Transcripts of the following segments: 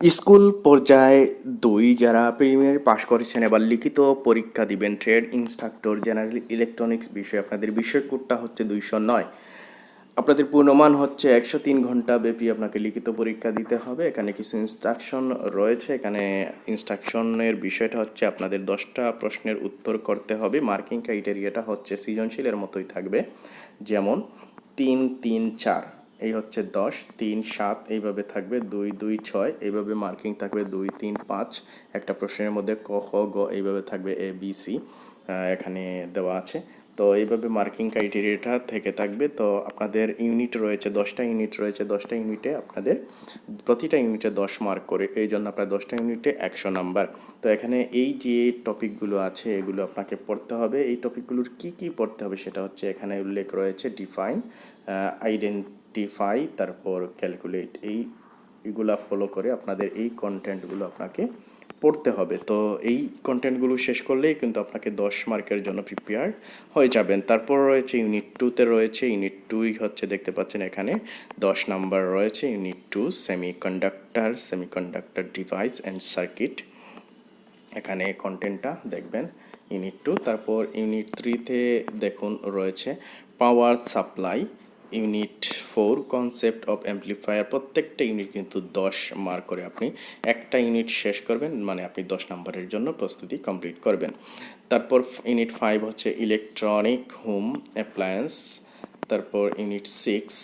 School পর্যায়ে দুই যারা প্রিমিয়ার পাশ করেছেন, এবার লিখিত পরীক্ষা দিবেন ট্রেড ইনস্ট্রাক্টর জেনারেল ইলেকট্রনিক্স বিষয়ে। আপনাদের বিষয় কোডটা হচ্ছে দুইশো নয়। আপনাদের পূর্ণমান হচ্ছে একশো তিন ঘণ্টা ব্যাপী আপনাকে লিখিত পরীক্ষা দিতে হবে। এখানে কিছু ইনস্ট্রাকশন রয়েছে। এখানে ইনস্ট্রাকশনের বিষয়টা হচ্ছে আপনাদের দশটা প্রশ্নের উত্তর করতে হবে। মার্কিং ক্রাইটেরিয়াটা হচ্ছে সৃজনশীলের মতোই থাকবে। যেমন তিন তিন চার। এই হচ্ছে দশ, তিন, সাত, এইভাবে থাকবে দুই দুই, ছয়, এইভাবে মার্কিং থাকবে দুই, তিন, পাঁচ। একটা প্রশ্নের মধ্যে ক, খ, গ, এইভাবে থাকবে এ বি সি এখানে দেওয়া আছে। তো এইভাবে মার্কিং ক্রাইটেরিয়াটা থেকে থাকবে। তো আপনাদের ইউনিট রয়েছে দশটা ইউনিট রয়েছে, দশটা ইউনিটে আপনাদের প্রতিটা ইউনিটে দশ মার্ক করে, এই জন্য আপনার দশটা ইউনিটে একশো নাম্বার। তো এখানে এই যে টপিকগুলো আছে, এগুলো আপনাকে পড়তে হবে। এই টপিকগুলোর কি কি পড়তে হবে সেটা হচ্ছে এখানে উল্লেখ রয়েছে, ডিফাইন আইডেন্টিফাই তারপর ক্যালকুলেট এই, এগুলা ফলো করে আপনাদের এই কন্টেন্টগুলো আপনাকে পড়তে হবে। তো এই কন্টেন্টগুলো শেষ করলেই কিন্তু আপনাকে দশ মার্কের জন্য প্রিপেয়ার হয়ে যাবেন। তারপর রয়েছে ইউনিট টুতে রয়েছে ইউনিট টুই হচ্ছে দেখতে পাচ্ছেন এখানে দশ নাম্বার রয়েছে unit two semiconductor semiconductor device and circuit এখানে কন্টেন্টটা দেখবেন ইউনিট টু তারপর ইউনিট থ্রিতে দেখুন রয়েছে power supply unit four concept of amplifier প্রত্যেকটা ইউনিট কিন্তু দশ মার্ক করে আপনি একটা ইউনিট শেষ করবেন মানে আপনি দশ নম্বরের জন্য প্রস্তুতি কমপ্লিট করবেন। তারপর ইউনিট ফাইভ হচ্ছে ইলেকট্রনিক হোম অ্যাপ্লায়েন্স তারপর unit six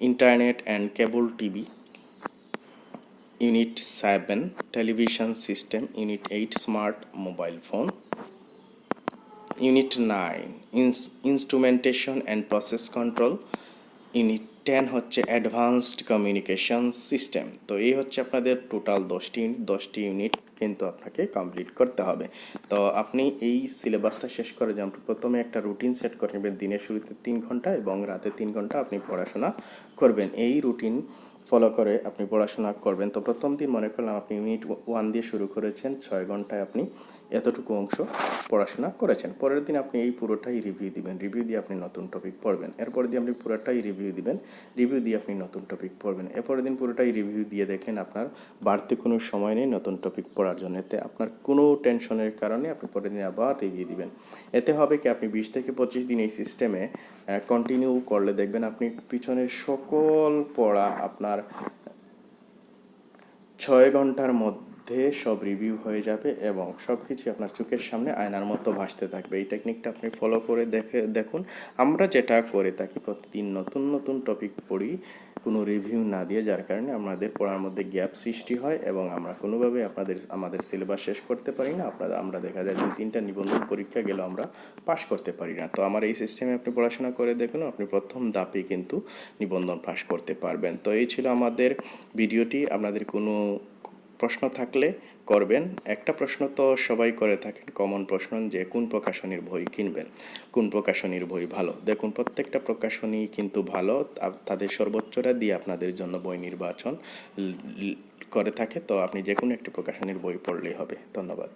internet and cable TV unit seven television system unit eight smart mobile phone unit nine instrumentation and process control unit ten হচ্ছে অ্যাডভান্সড কমিউনিকেশন সিস্টেম তো এই হচ্ছে আপনাদের total দশটি unit দশটি unit কিন্তু আপনাকে কমপ্লিট করতে হবে। তো আপনি এই সিলেবাসটা শেষ করে যেমন প্রথমে একটা রুটিন সেট করে নেবেন। দিনের শুরুতে তিন ঘণ্টা এবং রাতে তিন ঘণ্টা আপনি পড়াশোনা করবেন। এই রুটিন ফলো করে আপনি পড়াশোনা করবেন। তো প্রথম দিন মনে করলাম আপনি ইউনিট ওয়ান দিয়ে শুরু করেছেন। ছয় ঘন্টায় আপনি এতটুকু অংশ পড়াশোনা করেছেন। পরের দিন আপনি এই পুরোটাই রিভিউ দিবেন। রিভিউ দিয়ে আপনি নতুন টপিক পড়বেন। এরপর দিয়ে আপনি পুরোটাই রিভিউ দিবেন। রিভিউ দিয়ে আপনি নতুন টপিক পড়বেন। এরপরের দিন পুরোটাই রিভিউ দিয়ে দেখেন আপনার বাড়তি কোনো সময় নেই নতুন টপিক পড়ার জন্য। এতে আপনার কোনো টেনশনের কারণে আপনি পরের দিন আবার রিভিউ দিবেন। এতে হবে কি, আপনি বিশ থেকে পঁচিশ দিন এই সিস্টেমে কন্টিনিউ করলে দেখবেন আপনি পিছনের সকল পড়া আপনার ছয় ঘণ্টার মধ্যে সব রিভিউ হয়ে যাবে এবং সব কিছু আপনার চোখের সামনে আয়নার মতো ভাসতে থাকবে। এই টেকনিকটা আপনি ফলো করে দেখে, দেখুন। আমরা যেটা করে থাকি, প্রতিদিন নতুন নতুন টপিক পড়ি, কোনো রিভিউ না দিয়ে, যার কারণে আমাদের পড়ার মধ্যে গ্যাপ সৃষ্টি হয় এবং আমরা কোনোভাবে আপনাদের, আমাদের সিলেবাস শেষ করতে পারি না। আপনারা, আমরা দেখা যায় দুই, তিনটা নিবন্ধন পরীক্ষা গেলেও আমরা পাশ করতে পারি না। তো আমার এই সিস্টেমে আপনি পড়াশোনা করে দেখুন, আপনি প্রথম ধাপে কিন্তু নিবন্ধন পাশ করতে পারবেন। তো এই ছিল আমাদের ভিডিওটি আপনাদের কোনো প্রশ্ন থাকলে করবেন। একটা প্রশ্ন তো সবাই করে থাকেন। কমন প্রশ্ন যে, কোন প্রকাশনীর বই কিনবেন? কোন প্রকাশনীর বই ভালো? দেখুন, প্রত্যেকটা প্রকাশনী কিন্তু ভালো। তাদের সর্বোচ্চটা দিয়ে আপনাদের জন্য বই নির্বাচন করে থাকে। তো আপনি যে কোনো একটি প্রকাশনীর বই পড়লেই হবে। ধন্যবাদ।